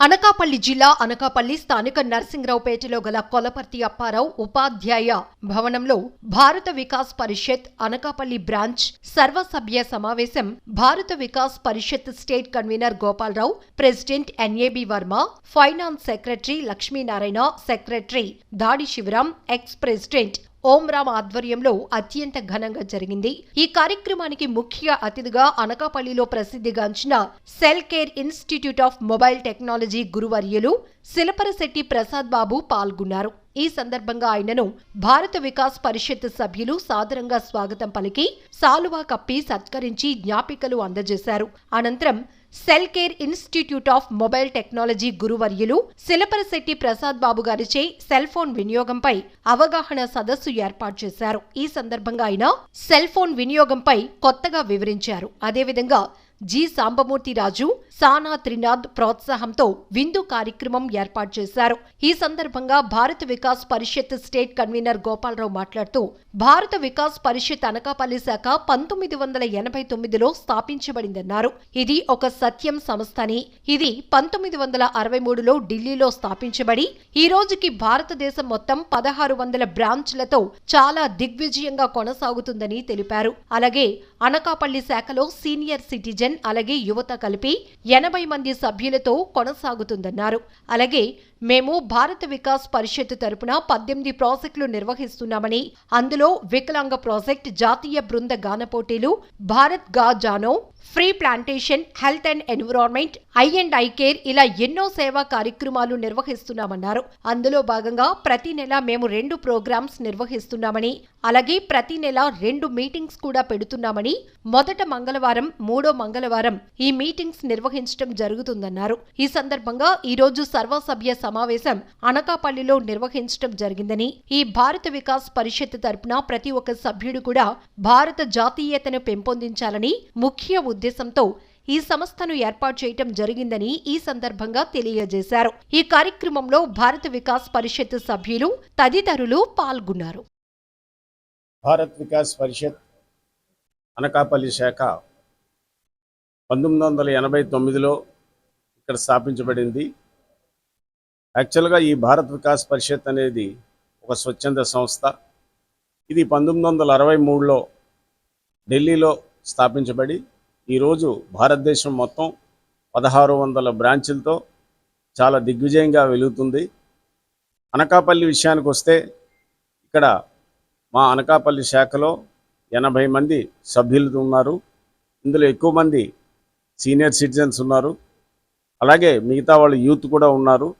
అనకాపల్లి జిల్లా అనకాపల్లి స్థానిక నరసింగరావుపేటలో గల కొలపర్తి అప్పారావు ఉపాధ్యాయ భవనంలో భారత వికాస్ పరిషత్ అనకాపల్లి బ్రాంచ్ సర్వసభ్య సమావేశం Bharat Vikas Parishad state convener Gopalarao president NAB Varma finance secretary Lakshminarayana secretary Dadi Sivaram ex president Om Ram ఆధ్వర్యంలో అత్యంత ఘనంగా జరిగింది. ఈ కార్యక్రమానికి ముఖ్య అతిథిగా అనకాపల్లిలో ప్రసిద్ధిగాంచిన Cell Care Institute of Mobile Technology గురువర్యులు Silaparasetti Prasad Babu పాల్గొన్నారు. ఈ సందర్భంగా ఆయనను భారత వికాస్ పరిషత్ సభ్యులు సాదరంగా స్వాగతం పలికి సాలువా కప్పి సత్కరించి జ్ఞాపికలు అందజేశారు. అనంతరం Cell Care Institute of Mobile Technology గురువర్యులు Silaparasetti Prasad Babu గారిచే సెల్ ఫోన్ వినియోగంపై అవగాహన సదస్సు ఏర్పాటు చేశారు. ఈ సందర్భంగా ఆయన సెల్ ఫోన్ వినియోగంపై కొత్తగా వివరించారు. అదేవిధంగా జి సాంబమూర్తి రాజు సానా త్రినాథ్ ప్రోత్సాహంతో విందు కార్యక్రమం ఏర్పాటు చేశారు. ఈ సందర్భంగా భారత వికాస్ పరిషత్ స్టేట్ కన్వీనర్ గోపాలరావు మాట్లాడుతూ భారత వికాస్ పరిషత్ అనకాపల్లి శాఖ పంతొమ్మిది వందల ఎనభై తొమ్మిదిలో స్థాపించబడిందన్నారు. ఇది ఒక సత్యం సంస్థ అని ఇది పంతొమ్మిది వందల అరవై మూడులో ఢిల్లీలో స్థాపించబడి ఈ రోజుకి భారతదేశం మొత్తం పదహారు వందల బ్రాంచ్లతో చాలా దిగ్విజయంగా కొనసాగుతుందని తెలిపారు. అలాగే అనకాపల్లి శాఖలో సీనియర్ సిటిజన్ అలాగే యువత కలిపి ఎనభై మంది సభ్యులతో కొనసాగుతుందన్నారు. అలాగే మేము భారత వికాస్ పరిషత్ తరపున పద్దెనిమిది ప్రాజెక్టులు నిర్వహిస్తున్నామని అందులో వికలాంగ ప్రాజెక్ట్ జాతీయ బృంద గాన పోటీలు భారత్గా Jano tree plantation health and environment eye and eye care ఇలా ఎన్నో సేవా కార్యక్రమాలు నిర్వహిస్తున్నామన్నారు. అందులో భాగంగా ప్రతి నెల మేము రెండు ప్రోగ్రామ్స్ నిర్వహిస్తున్నామని అలాగే ప్రతి నెల రెండు మీటింగ్స్ కూడా పెడుతున్నామని మొదట మంగళవారం మూడో మంగళవారం ఈ మీటింగ్స్ నిర్వహించడం జరుగుతుందన్నారు. ఈ సందర్భంగా ఈ రోజు సర్వసభ్య సమావేశం అనకాపల్లిలో నిర్వహించడం జరిగిందని ఈ భారత వికాస్ పరిషత్ తరపున ప్రతి ఒక్క సభ్యుడు కూడా భారత జాతీయతను పెంపొందించాలని ముఖ్య ఉద్దేశంతో ఈ సంస్థను ఏర్పాటు చేయటం జరిగిందని ఈ సందర్భంగా తెలియజేశారు. ఈ కార్యక్రమంలో భారత వికాస్ పరిషత్ సభ్యులు తదితరులు పాల్గొన్నారు. భారత్ వికాస్ పరిషత్ అనకాపల్లి శాఖ పంతొమ్మిది వందల ఎనభై తొమ్మిదిలో ఇక్కడ స్థాపించబడింది. యాక్చువల్గా ఈ భారత్ వికాస్ పరిషత్ అనేది ఒక స్వచ్ఛంద సంస్థ. ఇది పంతొమ్మిది వందల అరవై మూడులో ఢిల్లీలో స్థాపించబడి ఈరోజు భారతదేశం మొత్తం పదహారు వందల బ్రాంచులతో చాలా దిగ్విజయంగా వెలుగుతుంది. అనకాపల్లి విషయానికి వస్తే ఇక్కడ మా అనకాపల్లి శాఖలో ఎనభై మంది సభ్యులు ఉన్నారు. ఇందులో ఎక్కువ మంది సీనియర్ సిటిజన్స్ ఉన్నారు. అలాగే మిగతా వాళ్ళు యూత్ కూడా ఉన్నారు.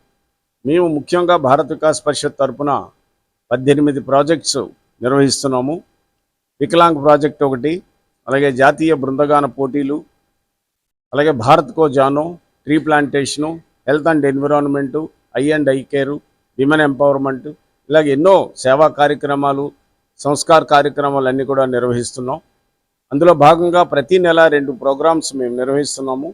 మేము ముఖ్యంగా భారత్ వికాస్ పరిషత్ తరపున పద్దెనిమిది ప్రాజెక్ట్స్ నిర్వహిస్తున్నాము. వికలాంగ్ ప్రాజెక్ట్ ఒకటి అలాగే జాతీయ బృందగాన పోటీలు అలాగే భారత్కో Jano tree plantation health and environment eye and eye care women empowerment ఇలాగ ఎన్నో సేవా కార్యక్రమాలు సంస్కార కార్యక్రమాలు అన్నీ కూడా నిర్వహిస్తున్నాం. అందులో భాగంగా ప్రతి నెల రెండు ప్రోగ్రామ్స్ మేము నిర్వహిస్తున్నాము.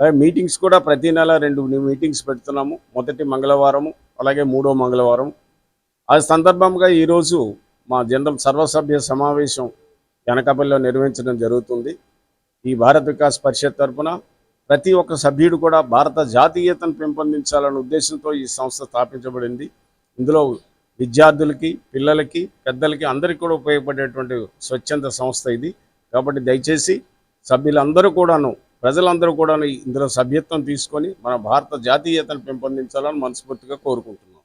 అలాగే మీటింగ్స్ కూడా ప్రతి నెల రెండు మీటింగ్స్ పెడుతున్నాము. మొదటి మంగళవారము అలాగే మూడో మంగళవారం. ఆ సందర్భంగా ఈరోజు మా జనరల్ సర్వసభ్య సమావేశం అనకాపల్లిలో నిర్వహించడం జరుగుతుంది. ఈ భారత్ వికాస్ పరిషత్ తరఫున ప్రతి ఒక్క సభ్యుడు కూడా భారత జాతీయతను పెంపొందించాలనే ఉద్దేశంతో ఈ సంస్థ స్థాపించబడింది. ఇందులో విద్యార్థులకి పిల్లలకి పెద్దలకి అందరికీ కూడా ఉపయోగపడేటువంటి స్వచ్ఛంద సంస్థ ఇది. కాబట్టి దయచేసి సభ్యులందరూ కూడాను ప్రజలందరూ కూడాను ఇందులో సభ్యత్వం తీసుకొని మన భారత జాతీయతను పెంపొందించాలని మనస్ఫూర్తిగా కోరుకుంటున్నాం.